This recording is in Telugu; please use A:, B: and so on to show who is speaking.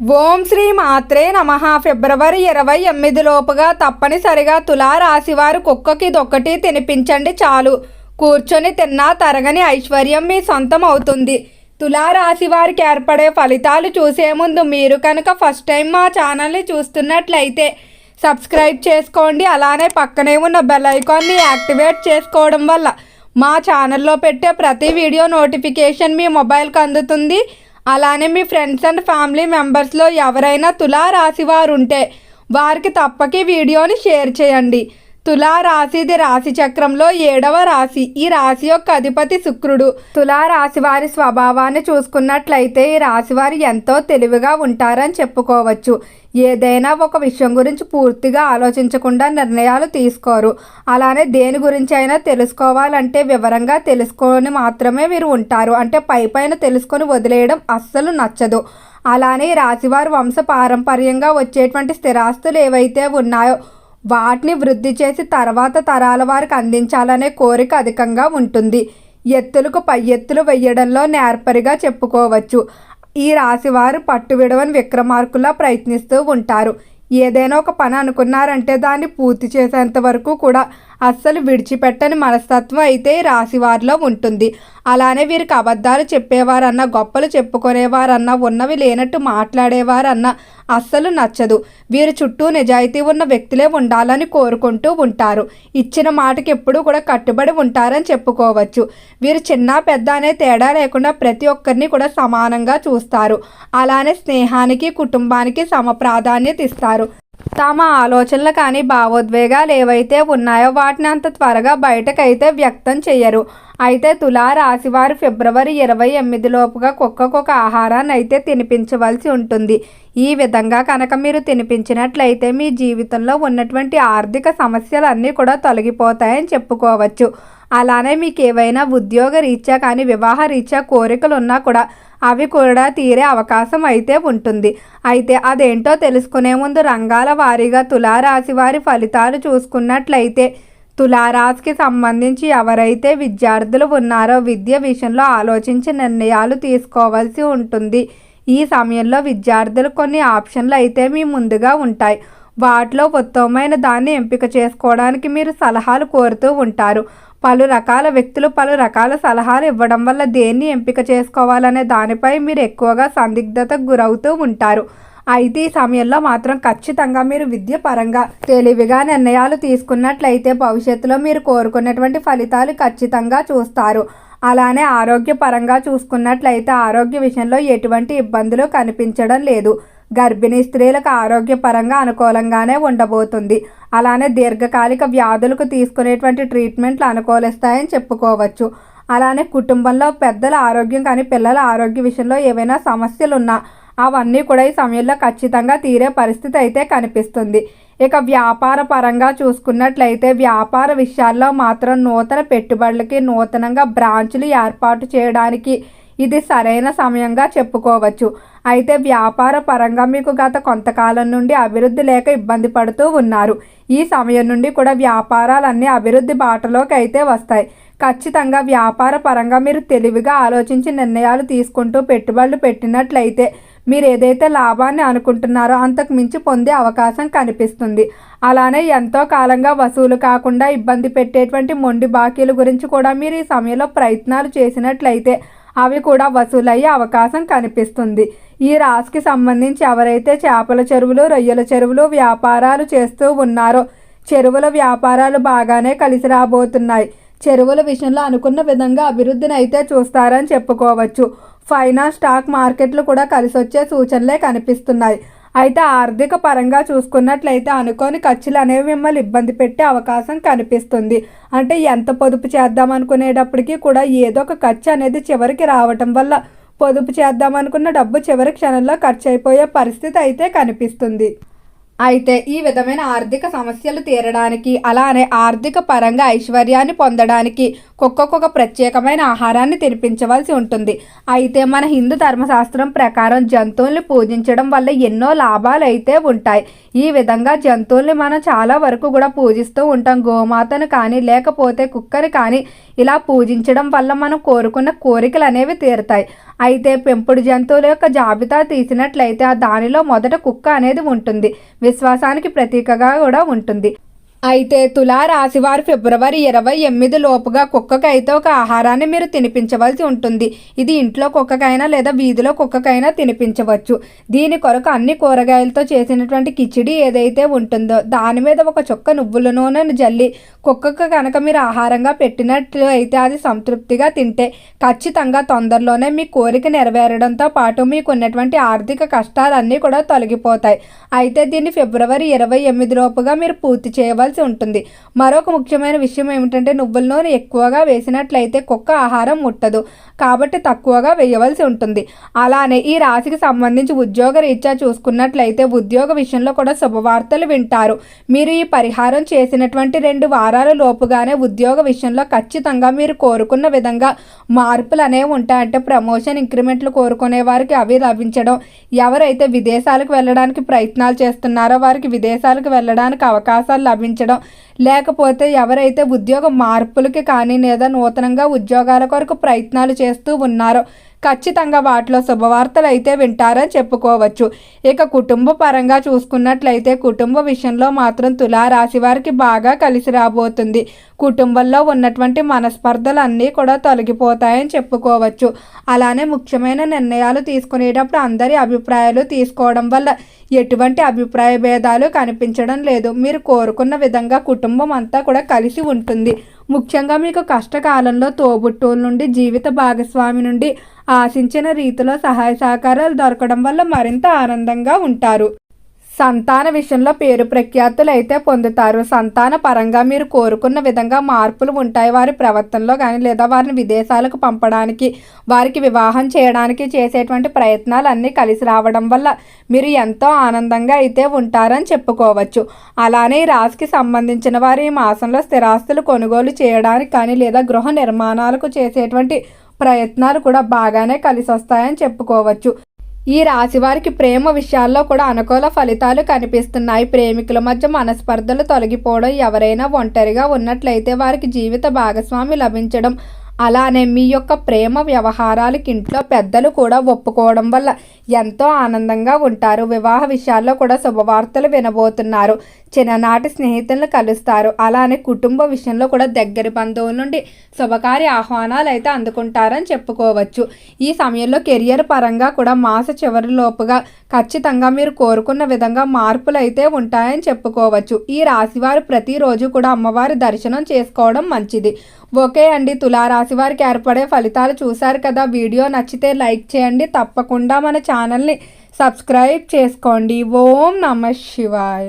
A: ఓం శ్రీ మాత్రే నమ. ఫిబ్రవరి ఇరవై ఎనిమిది లోపుగా తప్పనిసరిగా తులారాశి రాశివారు కుక్కకి ఇదొక్కటి తినిపించండి చాలు. కూర్చొని తిన్నా తరగని ఐశ్వర్యం మీ సొంతం అవుతుంది. తులారాశి వారికి ఏర్పడే ఫలితాలు చూసే ముందు మీరు కనుక ఫస్ట్ టైం మా ఛానల్ని చూస్తున్నట్లయితే సబ్స్క్రైబ్ చేసుకోండి. అలానే పక్కనే ఉన్న బెల్ ఐకాన్ని యాక్టివేట్ చేసుకోవడం వల్ల మా ఛానల్లో పెట్టే ప్రతి వీడియో నోటిఫికేషన్ మీ మొబైల్కి అందుతుంది. అలానే మీ ఫ్రెండ్స్ అండ్ ఫ్యామిలీ మెంబర్స్లో ఎవరైనా తులా రాశి వారు ఉంటే వారికి తప్పక వీడియోని షేర్ చేయండి. తులారాశిది రాశి చక్రంలో ఏడవ రాశి. ఈ రాశి యొక్క అధిపతి శుక్రుడు. తులారాశి వారి స్వభావాన్ని చూసుకున్నట్లయితే ఈ రాశి వారు ఎంతో తెలివిగా ఉంటారని చెప్పుకోవచ్చు. ఏదైనా ఒక విషయం గురించి పూర్తిగా ఆలోచించకుండా నిర్ణయాలు తీసుకోరు. అలానే దేని గురించి అయినా తెలుసుకోవాలంటే వివరంగా తెలుసుకొని మాత్రమే వీరు ఉంటారు. అంటే పై పైన తెలుసుకొని వదిలేయడం అస్సలు నచ్చదు. అలానే ఈ రాశివారి వంశ పారంపర్యంగా వచ్చేటువంటి స్థిరాస్తులు ఏవైతే ఉన్నాయో వాటిని వృద్ధి చేసి తర్వాత తరాల వారికి అందించాలనే కోరిక అధికంగా ఉంటుంది. ఎత్తులకు పై ఎత్తులు వేయడంలో నేర్పరిగా చెప్పుకోవచ్చు. ఈ రాశివారు పట్టు విడవని విక్రమార్కులా ప్రయత్నిస్తూ ఉంటారు. ఏదైనా ఒక పని అనుకున్నారంటే దాన్ని పూర్తి చేసేంత వరకు కూడా అస్సలు విడిచిపెట్టని మనస్తత్వం అయితే రాశివారిలో ఉంటుంది. అలానే వీరికి అబద్ధాలు చెప్పేవారన్నా గొప్పలు చెప్పుకునేవారన్నా ఉన్నవి లేనట్టు మాట్లాడేవారన్నా అస్సలు నచ్చదు. వీరి చుట్టూ నిజాయితీ ఉన్న వ్యక్తులే ఉండాలని కోరుకుంటూ ఉంటారు. ఇచ్చిన మాటకి ఎప్పుడూ కూడా కట్టుబడి ఉంటారని చెప్పుకోవచ్చు. వీరు చిన్న పెద్ద అనే తేడా లేకుండా ప్రతి ఒక్కరిని కూడా సమానంగా చూస్తారు. అలానే స్నేహానికి కుటుంబానికి సమ ప్రాధాన్యత ఇస్తారు. తమ ఆలోచనలు కానీ భావోద్వేగాలు ఏవైతే ఉన్నాయో వాటిని అంత త్వరగా బయటకైతే వ్యక్తం చేయరు అయితే తులా రాశివారు ఫిబ్రవరి ఇరవై ఎనిమిది లోపుగా కుక్కకొక ఆహారాన్ని అయితే తినిపించవలసి ఉంటుంది. ఈ విధంగా కనుక మీరు తినిపించినట్లయితే మీ జీవితంలో ఉన్నటువంటి ఆర్థిక సమస్యలన్నీ కూడా తొలగిపోతాయని చెప్పుకోవచ్చు. అలానే మీకు ఏవైనా ఉద్యోగ రీత్యా కానీ వివాహ రీత్యా కోరికలు ఉన్నా కూడా అవి కూడా తీరే అవకాశం అయితే ఉంటుంది. అయితే అదేంటో తెలుసుకునే ముందు రంగాల వారీగా తులారాశి వారి ఫలితాలు చూసుకున్నట్లయితే తులారాశికి సంబంధించి ఎవరైతే విద్యార్థులు ఉన్నారో విద్య విషయంలో ఆలోచించి నిర్ణయాలు తీసుకోవాల్సి ఉంటుంది. ఈ సమయంలో విద్యార్థులు కొన్ని ఆప్షన్లు అయితే మీ ముందుగా ఉంటాయి. వాటిలో ఉత్తమమైన దాన్ని ఎంపిక చేసుకోవడానికి మీరు సలహాలు కోరుతూ ఉంటారు. పలు రకాల వ్యక్తులు పలు రకాల సలహాలు ఇవ్వడం వల్ల దేన్ని ఎంపిక చేసుకోవాలనే దానిపై మీరు ఎక్కువగా సందిగ్ధతకు గురవుతూ ఉంటారు. అయితే ఈ సమయంలో మాత్రం ఖచ్చితంగా మీరు విద్య పరంగా తెలివిగా నిర్ణయాలు తీసుకున్నట్లయితే భవిష్యత్తులో మీరు కోరుకున్నటువంటి ఫలితాలు ఖచ్చితంగా చూస్తారు. అలానే ఆరోగ్యపరంగా చూసుకున్నట్లయితే ఆరోగ్య విషయంలో ఎటువంటి ఇబ్బందులు కనిపించడం లేదు. గర్భిణీ స్త్రీలకు ఆరోగ్యపరంగా అనుకూలంగానే ఉండబోతుంది. అలానే దీర్ఘకాలిక వ్యాధులకు తీసుకునేటువంటి ట్రీట్మెంట్లు అనుకూలిస్తాయని చెప్పుకోవచ్చు. అలానే కుటుంబంలో పెద్దల ఆరోగ్యం కానీ పిల్లల ఆరోగ్య విషయంలో ఏవైనా సమస్యలు ఉన్నా అవన్నీ కూడా ఈ సమయంలో ఖచ్చితంగా తీరే పరిస్థితి అయితే కనిపిస్తుంది. ఇక వ్యాపార పరంగా చూసుకున్నట్లయితే వ్యాపార విషయాల్లో మాత్రం నూతన పెట్టుబడులకి నూతనంగా బ్రాంచులు ఏర్పాటు చేయడానికి ఇది సరైన సమయంగా చెప్పుకోవచ్చు. అయితే వ్యాపార పరంగా మీకు గత కొంతకాలం నుండి అభివృద్ధి లేక ఇబ్బంది పడుతూ ఉన్నారు. ఈ సమయం నుండి కూడా వ్యాపారాలన్నీ అభివృద్ధి బాటలోకి అయితే వస్తాయి. ఖచ్చితంగా వ్యాపార పరంగా మీరు తెలివిగా ఆలోచించి నిర్ణయాలు తీసుకుంటూ పెట్టుబడులు పెట్టినట్లయితే మీరు ఏదైతే లాభాన్ని అనుకుంటున్నారో అంతకు మించి పొందే అవకాశం కనిపిస్తుంది. అలానే ఎంతో కాలంగా వసూలు కాకుండా ఇబ్బంది పెట్టేటువంటి మొండి బాకీల గురించి కూడా మీరు ఈ సమయంలో ప్రయత్నాలు చేసినట్లయితే అవి కూడా వసూలయ్యే అవకాశం కనిపిస్తుంది. ఈ రాశికి సంబంధించి ఎవరైతే చేపల చెరువులు రొయ్యల చెరువులు వ్యాపారాలు చేస్తూ ఉన్నారో చెరువుల వ్యాపారాలు బాగానే కలిసి రాబోతున్నాయి. చెరువుల విషయంలో అనుకున్న విధంగా అభివృద్ధిని అయితే చూస్తారని చెప్పుకోవచ్చు. ఫైనాన్స్ స్టాక్ మార్కెట్లు కూడా కలిసొచ్చే సూచనలే కనిపిస్తున్నాయి. అయితే ఆర్థిక పరంగా చూసుకున్నట్లయితే అనుకోని ఖర్చులు అనేవి మిమ్మల్ని ఇబ్బంది పెట్టే అవకాశం కనిపిస్తుంది. అంటే ఎంత పొదుపు చేద్దాం అనుకునేటప్పటికీ కూడా ఏదో ఒక ఖర్చు అనేది చివరికి రావటం వల్ల పొదుపు చేద్దామనుకున్న డబ్బు చివరి క్షణంలో ఖర్చు అయిపోయే పరిస్థితి అయితే కనిపిస్తుంది. అయితే ఈ విధమైన ఆర్థిక సమస్యలు తీరడానికి అలానే ఆర్థిక పరంగా ఐశ్వర్యాన్ని పొందడానికి కుక్కకొక ప్రత్యేకమైన ఆహారాన్ని తినిపించవలసి ఉంటుంది. అయితే మన హిందూ ధర్మశాస్త్రం ప్రకారం జంతువుల్ని పూజించడం వల్ల ఎన్నో లాభాలు అయితే ఉంటాయి. ఈ విధంగా జంతువుల్ని మనం చాలా వరకు కూడా పూజిస్తూ ఉంటాం. గోమాతను కానీ లేకపోతే కుక్కని కానీ ఇలా పూజించడం వల్ల మనం కోరుకున్న కోరికలు అనేవి తీరుతాయి. అయితే పెంపుడు జంతువుల యొక్క జాబితా తీసినట్లయితే ఆ దానిలో మొదట కుక్క అనేది ఉంటుంది. విశ్వాసానికి ప్రతీకగా కూడా ఉంటుంది. అయితే తులా రాశివారు ఫిబ్రవరి ఇరవై ఎనిమిది లోపుగా కుక్కకైతే ఒక ఆహారాన్ని మీరు తినిపించవలసి ఉంటుంది. ఇది ఇంట్లో కుక్కకైనా లేదా వీధిలో కుక్కకైనా తినిపించవచ్చు. దీని కొరకు అన్ని కూరగాయలతో చేసినటువంటి కిచిడి ఏదైతే ఉంటుందో దాని మీద ఒక చుక్క నువ్వుల నూనెను జల్లి కుక్కకు కనుక మీరు ఆహారంగా పెట్టినట్లు అయితే అది సంతృప్తిగా తింటే ఖచ్చితంగా తొందరలోనే మీ కోరిక నెరవేరడంతో పాటు మీకు ఉన్నటువంటి ఆర్థిక కష్టాలన్నీ కూడా తొలగిపోతాయి. అయితే దీన్ని ఫిబ్రవరి ఇరవై ఎనిమిది లోపుగా మీరు పూర్తి చేయవలసి ఉండాల్సి ఉంటుంది. మరొక ముఖ్యమైన విషయం ఏమిటంటే నువ్వుల నూనె ఎక్కువగా వేసినట్లయితే కుక్క ఆహారం ముట్టదు. కాబట్టి తక్కువగా వేయవలసి ఉంటుంది. అలానే ఈ రాశికి సంబంధించి ఉద్యోగ రీత్యా చూసుకున్నట్లయితే ఉద్యోగ విషయంలో కూడా శుభవార్తలు వింటారు. మీరు ఈ పరిహారం చేసినటువంటి రెండు వారాల లోపుగానే ఉద్యోగ విషయంలో ఖచ్చితంగా మీరు కోరుకున్న విధంగా మార్పులు అనేవి ఉంటాయంటే ప్రమోషన్ ఇంక్రిమెంట్లు కోరుకునే వారికి అవి లభించడం ఎవరైతే విదేశాలకు వెళ్ళడానికి ప్రయత్నాలు చేస్తున్నారో వారికి విదేశాలకు వెళ్ళడానికి అవకాశాలు లభించడం లేకపోతే ఎవరైతే ఉద్యోగ మార్పులకి కానీ లేదా నూతనంగా ఉద్యోగాల కొరకు ప్రయత్నాలు చేస్తూ ఉన్నారో ఖచ్చితంగా వాటిలో శుభవార్తలు అయితే వింటారని చెప్పుకోవచ్చు. ఇక కుటుంబ పరంగా చూసుకున్నట్లయితే కుటుంబ విషయంలో మాత్రం తులారాశి వారికి బాగా కలిసి రాబోతుంది. కుటుంబంలో ఉన్నటువంటి మనస్పర్ధలు అన్నీ కూడా తొలగిపోతాయని చెప్పుకోవచ్చు. అలానే ముఖ్యమైన నిర్ణయాలు తీసుకునేటప్పుడు అందరి అభిప్రాయాలు తీసుకోవడం వల్ల ఎటువంటి అభిప్రాయ భేదాలు కనిపించడం లేదు. మీరు కోరుకున్న విధంగా కుటుంబం అంతా కూడా కలిసి ఉంటుంది. ముఖ్యంగా మీకు కష్టకాలంలో తోబుట్టువుల నుండి జీవిత భాగస్వామి నుండి ఆశించిన రీతిలో సహాయ సహకారాలు దొరకడం వల్ల మరింత ఆనందంగా ఉంటారు. సంతాన విషయంలో పేరు ప్రఖ్యాతులు అయితే పొందుతారు. సంతాన పరంగా మీరు కోరుకున్న విధంగా మార్పులు ఉంటాయి వారి ప్రవర్తనలో కానీ లేదా వారిని విదేశాలకు పంపడానికి వారికి వివాహం చేయడానికి చేసేటువంటి ప్రయత్నాలు అన్నీ కలిసి రావడం వల్ల మీరు ఎంతో ఆనందంగా అయితే ఉంటారని చెప్పుకోవచ్చు. అలానే ఈ రాశికి సంబంధించిన వారు ఈ మాసంలో స్థిరాస్తులు కొనుగోలు చేయడానికి కానీ లేదా గృహ నిర్మాణాలకు చేసేటువంటి ప్రయత్నాలు కూడా బాగానే కలిసి వస్తాయని చెప్పుకోవచ్చు. ఈ రాశి వారికి ప్రేమ విషయాల్లో కూడా అనుకూల ఫలితాలు కనిపిస్తున్నాయి. ప్రేమికుల మధ్య మనస్పర్ధలు తొలగిపోవడం ఎవరైనా ఒంటరిగా ఉన్నట్లయితే వారికి జీవిత భాగస్వామి లభించడం అలానే మీ యొక్క ప్రేమ వ్యవహారాలకి ఇంట్లో పెద్దలు కూడా ఒప్పుకోవడం వల్ల ఎంతో ఆనందంగా ఉంటారు. వివాహ విషయాల్లో కూడా శుభవార్తలు వినబోతున్నారు. చిన్ననాటి స్నేహితులను కలుస్తారు. అలానే కుటుంబ విషయంలో కూడా దగ్గర బంధువుల నుండి శుభకార్య ఆహ్వానాలు అయితే అందుకుంటారని చెప్పుకోవచ్చు. ఈ సమయంలో కెరియర్ పరంగా కూడా మాస చివరిలోపుగా ఖచ్చితంగా మీరు కోరుకున్న విధంగా మార్పులు అయితే ఉంటాయని చెప్పుకోవచ్చు. ఈ రాశివారు ప్రతిరోజు కూడా అమ్మవారి దర్శనం చేసుకోవడం మంచిది. ఓకే అండి తులారాశి వారికి ఏర్పడే ఫలితాలు చూశారు కదా. వీడియో నచ్చితే లైక్ చేయండి. తప్పకుండా మన ఛానల్ని సబ్స్క్రైబ్ చేసుకోండి. ఓం నమ శివాయ.